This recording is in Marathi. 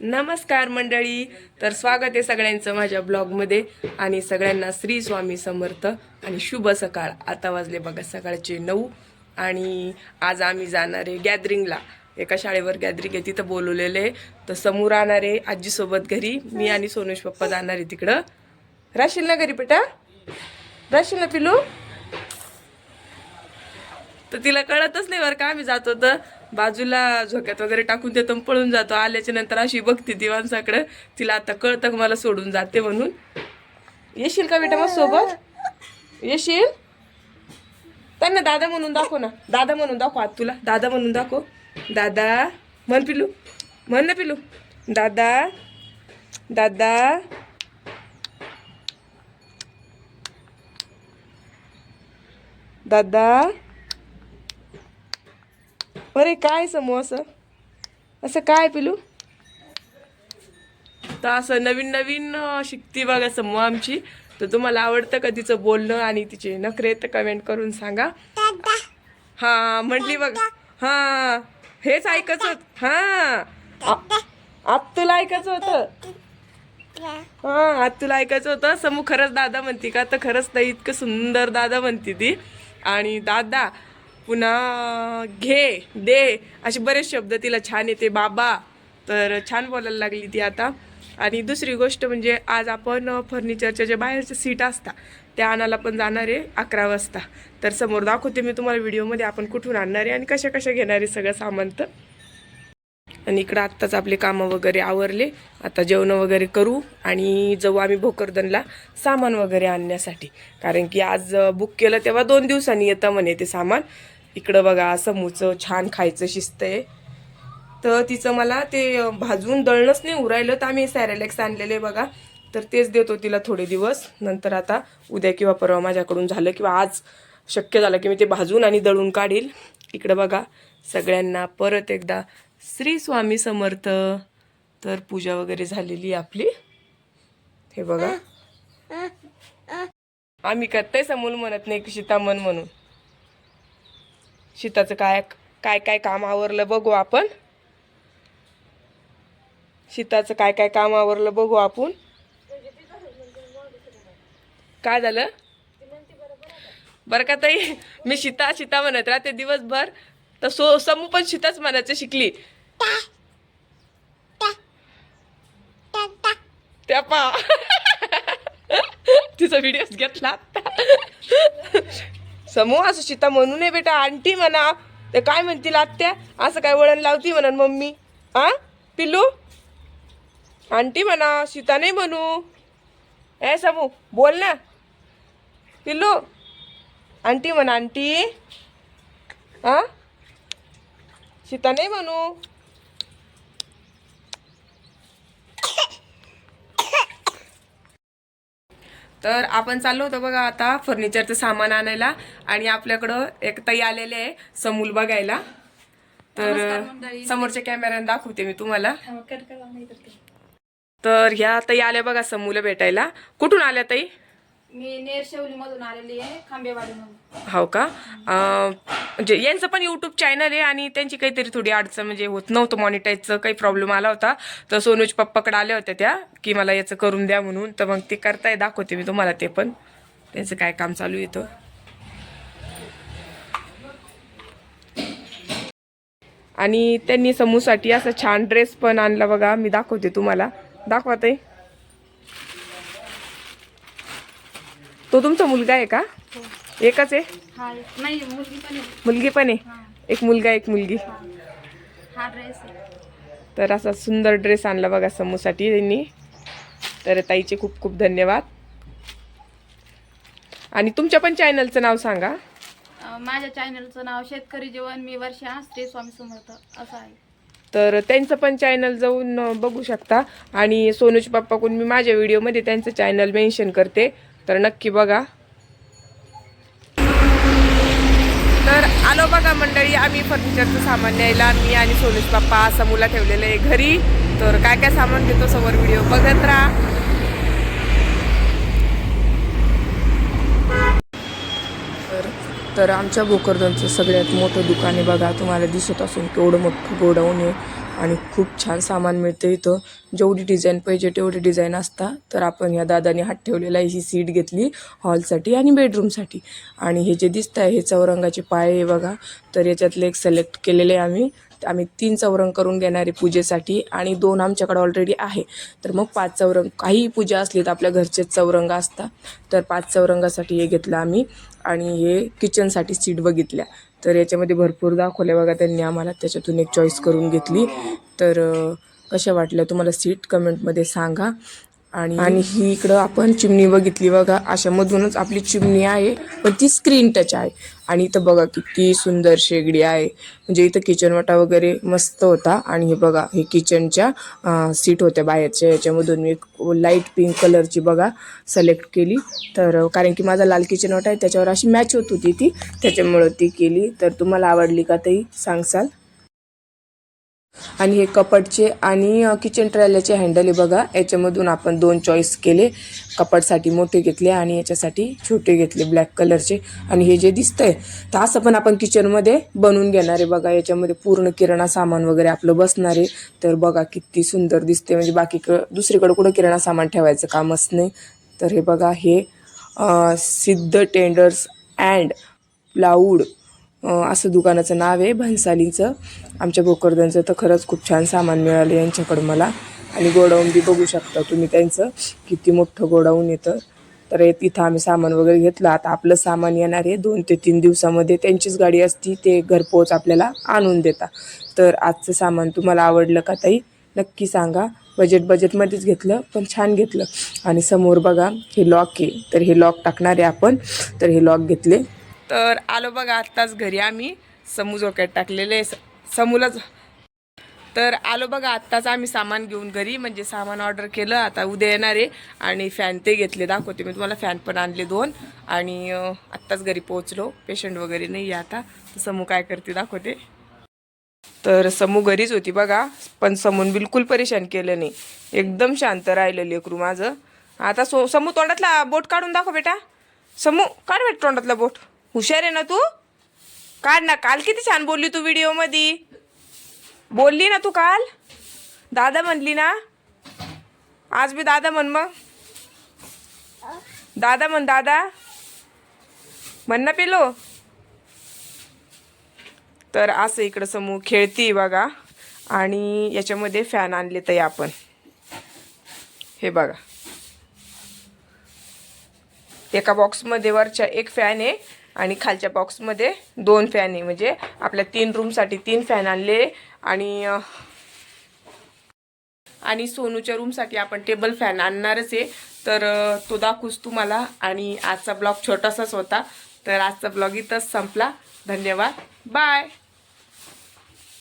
नमस्कार मंडळी. तर स्वागत आहे सगळ्यांचं माझ्या ब्लॉगमध्ये. आणि सगळ्यांना श्री स्वामी समर्थ आणि शुभ सकाळ. आता वाजले बघा सकाळचे नऊ. आणि आज आम्ही जाणार आहे गॅदरिंगला. एका शाळेवर गॅदरिंग आहे तिथं बोलवलेलं आहे. तर समोर आणणार आहे आजीसोबत घरी. मी आणि सोनुष पप्पा जाणार आहे तिकडं. राशील ना घरी बेटा? राशील ना पिलू? तर तिला कळतच नाही बरं का आम्ही जातो तर. बाजूला झोक्यात वगैरे टाकून देतो पळून जातो. आल्याच्यानंतर अशी बघते ती माणसाकडं तिला आता कळतं मला सोडून जाते म्हणून. येशील का बेटा मग सोबत येशील? त्यांना दादा म्हणून दाखव ना. दादा म्हणून दाखव आत तुला. दादा म्हणून दाखव. दादा म्हण पिलू म्हण ना पिलू दादा दादा. दादा. अरे काय समूह असं असं काय पिलू? तर असं नवीन नवीन शिकती बघा समूह आमची. तर तुम्हाला आवडतं का तिचं बोलणं आणि तिचे नखरे तर कमेंट करून सांगा. हा म्हटली बघ. हा हेच ऐकायचं होत. हा. आत तुला ऐकायचं होतं. हा आज तुला ऐकायचं होतं. समू खरंच दादा म्हणती का? तर खरंच ताई इतकं सुंदर दादा म्हणती ती. आणि दादा पुन्हा घे दे. असे बरेच शब्द तिला छान येते. बाबा. तर छान बोलायला लागली ती आता. आणि दुसरी गोष्ट म्हणजे आज आपण फर्निचरच्या जे बाहेरच्या सीट असतात त्या आणायला पण जाणार आहे अकरा वाजता. तर समोर दाखवते मी तुम्हाला व्हिडिओमध्ये आपण कुठून आणणार आहे आणि कशा कशा घेणार आहे सगळं सामान तर. आणि इकडं आत्ताच आपले कामं वगैरे आवरले. आता जेवण वगैरे करू आणि जाऊ आम्ही भोकरदनला सामान वगैरे आणण्यासाठी. कारण की आज बुक केलं तेव्हा दोन दिवसांनी येतं म्हणे ते सामान. इकडं बघा समूचं छान खायचं शिस्त आहे तर तिचं मला ते भाजून दळणंच नाही उरायलं तर आम्ही सॅरेलेक्स आणलेले बघा. तर तेच देतो तिला थोडे दिवस. नंतर आता उद्या किंवा परवा माझ्याकडून झालं किंवा आज शक्य झालं की मी ते भाजून आणि दळून काढील. इकडं बघा सगळ्यांना परत एकदा श्री स्वामी समर्थ. तर पूजा वगैरे झालेली आहे आपली. हे बघा. आम्ही करताय समोर म्हणत नाही की सीता मन म्हणून. शेताचं काय काय काय काम आवरलं बघू आपण. शेताचं काय काय काम आवरलं बघू आपण. काय झालं? बरं का ताई? मी शिता सीता म्हणत राहते दिवसभर. तर सो समू पण शिताच म्हणायचं शिकली. त्या पा तिचा व्हिडिओ घेतला समूह असं सीता म्हणू नये बेटा आंटी म्हणा. ते काय म्हणतील आत्या? असं काय वळण लावती म्हणा मम्मी. आ? पिल्लू? आंटी म्हणा सीता नाही म्हणू. ए समू बोल ना. पिल्लू? आंटी म्हणा आंटी. आ? सीता नाही म्हणू. तर आपण चाललो होतो बघा आता फर्निचरचं सामान आणायला आणि आपल्याकडं एक ताई आलेले आहे समूल बघायला. तर समोरच्या कॅमेऱ्याने दाखवते मी तुम्हाला. तर ह्या ताई आल्या बघा समूला भेटायला. कुठून आल्या ताई? मी आलेली आहे हो का? अं, म्हणजे यांचं पण युट्यूब चॅनल आहे आणि त्यांची काहीतरी थोडी अडचण म्हणजे होत नव्हतं मॉनिटाईजचं काही प्रॉब्लेम आला होता. तर सोनूज पप्पाकडे आल्या होत्या त्या की मला याचं करून द्या म्हणून. तर मग ते करताय दाखवते मी तुम्हाला ते पण. त्यांचं काय काम चालू येतं आणि त्यांनी समूसाठी असा छान ड्रेस पण आणला बघा मी दाखवते तुम्हाला. दाखवा ते तो तुमचा मुलगा आहे का? एकच आहे? हा नाही मुलगी पण आहे. मुलगी पण आहे? एक मुलगा एक मुलगी. तर असा सुंदर ड्रेस आणला बघा समूसाठी त्यांनी. तर ताईचे खूप खूप धन्यवाद. आणि तुमच्या पण चॅनलचं नाव सांगा. माझ्या चॅनलचं नाव शेतकरी जीवन मी वर्षा श्री स्वामी समर्थ असं आहे. तर त्यांचं पण चॅनल जाऊन बघू शकता. आणि सोनूज पप्पाकडून मी माझ्या व्हिडिओमध्ये त्यांचं चॅनल मेन्शन करते. तर नक्की बघा. तर आलो बघा मंडळी आम्ही फर्निचरचं सामान न्यायला. मी आणि सोनूज पप्पा समूला ठेवलेलं आहे घरी. तर काय काय सामान घेतो समोर व्हिडिओ बघत राहा. तर तर आमच्या भोकरदनचं सगळ्यात मोठं दुकान आहे बघा. तुम्हाला दिसत असून केवढं मोठं गोडाऊन आहे. आणि खूप छान सामान मिळतं इथं. जेवढी डिझाईन पाहिजे तेवढी डिझाईन असता. तर आपण या दादाने हात ठेवलेला ही सीट घेतली हॉलसाठी आणि बेडरूमसाठी आणि हे जे दिसत आहे हे चौरंगाचे पाय आहे बघा. तर याच्यातले एक सिलेक्ट केलेले आहे आम्ही. आम्ही तीन चौरंग करून घेणार आहे पूजेसाठी आणि दोन आमच्याकडे ऑलरेडी आहे. तर मग पाच चौरंग काहीही पूजा असली तर आपल्या घरचेच चौरंग असतात. तर पाच चौरंगासाठी हे घेतलं आम्ही आणि हे किचनसाठी सीट बघितल्या. तर याच्यामध्ये भरपूर दाखवले बघा त्यांनी आम्हाला. त्याच्यातून एक चॉईस करून घेतली. तर कशा वाटल्या तुम्हाला सीट कमेंटमध्ये सांगा. आणि आणि ही इकडं आपण चिमणी बघितली बघा अशामधूनच आपली चिमणी आहे पण ती स्क्रीन टच आहे. आणि इथं बघा किती सुंदर शेगडी आहे. म्हणजे इथं किचन वाटा वगैरे मस्त होता. आणि हे बघा हे किचनच्या सीट होत्या बाहेरच्या याच्यामधून मी लाइट पिंक कलरची बघा सिलेक्ट केली. तर कारण की माझा लाल किचन वाटा आहे त्याच्यावर अशी मॅच होत होती ती. त्याच्यामुळं ती केली. तर तुम्हाला आवडली का ताई सांगसाल. आणि हे कपाटचे आणि किचन ट्रॅलरचे हँडल आहे बघा. याच्यामधून आपण दोन चॉईस केले. कपाटसाठी मोठे घेतले आणि याच्यासाठी छोटे घेतले ब्लॅक कलरचे आणि हे जे दिसतंय तर असं पण आपण किचनमध्ये बनवून घेणार आहे बघा. याच्यामध्ये पूर्ण किराणा सामान वगैरे आपलं बसणार आहे. तर बघा किती सुंदर दिसते म्हणजे बाकी क दुसरीकडे कुठं किराणा सामान ठेवायचं कामच नाही. तर हे बघा हे सिद्ध टेंडर्स अँड प्लाऊड असं दुकानाचं नाव आहे भन्सालीचं. आमच्या भोकरदनचं तर खरंच खूप छान सामान मिळालं यांच्याकडं मला. आणि गोडाऊन बी बघू शकता तुम्ही त्यांचं. किती मोठं गोडाऊन येतं तर. तिथं आम्ही सामान वगैरे घेतलं. आता आपलं सामान येणार आहे. दोन ते तीन दिवसामध्ये त्यांचीच गाडी असती. ते घरपोच आपल्याला आणून देता तर आजचं सामान तुम्हाला आवडलं का ताई? नक्की सांगा. बजेट बजेटमध्येच घेतलं पण छान घेतलं. आणि समोर बघा हे लॉक आहे. तर हे लॉक टाकणार आहे आपण. तर हे लॉक घेतले. तर आलो बघा आत्ताच घरी आम्ही. समू झोक्यात टाकलेले समूला तर आलो बघा आत्ताच आम्ही सामान घेऊन घरी. म्हणजे सामान ऑर्डर केलं आता उद्या येणार आहे. आणि फॅन ते घेतले दाखवते मी तुम्हाला. फॅन पण आणले दोन. आणि आत्ताच घरी पोहोचलो. पेशंट वगैरे नाही आहे आता. तर समू काय करते दाखवते. तर समू घरीच होती बघा. पण समून बिलकुल परेशान केलं नाही. एकदम शांत राहिलं लेकरू माझं. आता सो समू तोंडातला बोट काढून दाखव बेटा. समू काढ बेट तोंडातला बोट. हुशार आहे ना तू? काढ ना काल किती छान बोलली तू व्हिडिओमध्ये. बोलली ना तू काल? दादा म्हणली ना. आज बी दादा म्हण मग. दादा म्हण दादा. म्हण ना पेलो तर असं इकडं समूह खेळती बघा. आणि याच्यामध्ये फॅन आणले तर आपण. हे बघा. एका बॉक्समध्ये वरच्या एक फॅन आहे. आणि खालच्या बॉक्समध्ये दोन फॅन आहे. म्हणजे आपल्या तीन रूमसाठी तीन फॅन आणले आणि आणि सोनूच्या रूमसाठी आपण टेबल फॅन आणणारच आहे. तर तो दाखवूच तुम्हाला. आणि आजचा ब्लॉग छोटासाच होता. तर आजचा ब्लॉग इथंच संपला. धन्यवाद. बाय